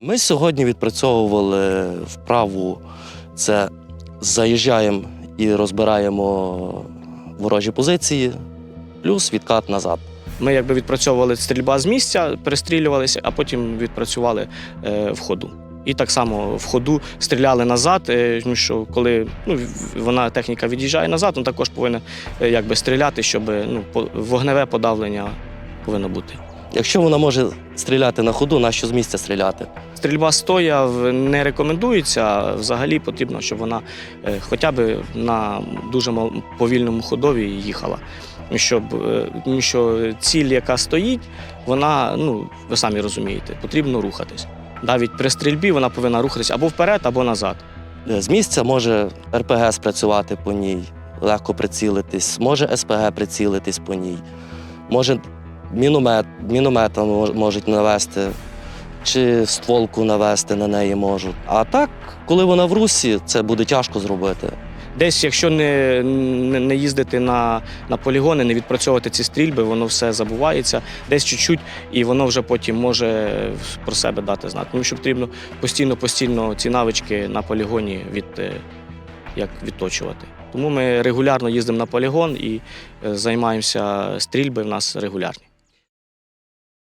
Ми сьогодні відпрацьовували вправу. Це заїжджаємо і розбираємо ворожі позиції, плюс відкат назад. Ми якби відпрацьовували стрільба з місця, перестрілювалися, а потім відпрацювали е, в ходу. І так само в ходу стріляли назад, е, що коли ну, вона техніка від'їжджає назад, він також повинен е, якби стріляти, щоб ну, по- вогневе подавлення повинно бути. Якщо вона може стріляти на ходу, нащо з місця стріляти? Стрільба стоя не рекомендується. Взагалі потрібно, щоб вона е, хоча б на дуже повільному ходові їхала. Щоб, е, що ціль, яка стоїть, вона, ну, ви самі розумієте, потрібно рухатись. Навіть при стрільбі вона повинна рухатись або вперед, або назад. Е, З місця може РПГ спрацювати по ній, легко прицілитись, може СПГ прицілитись по ній, може міномет, міномета можуть навести, чи стволку навести на неї можуть. А так, коли вона в русі, це буде тяжко зробити. Десь, якщо не, не, не їздити на, на полігони, не відпрацьовувати ці стрільби, воно все забувається, десь чуть-чуть, і воно вже потім може про себе дати знати. Тому що потрібно постійно-постійно ці навички на полігоні від, е, як відточувати. Тому ми регулярно їздимо на полігон і е, займаємося стрільби в нас регулярні.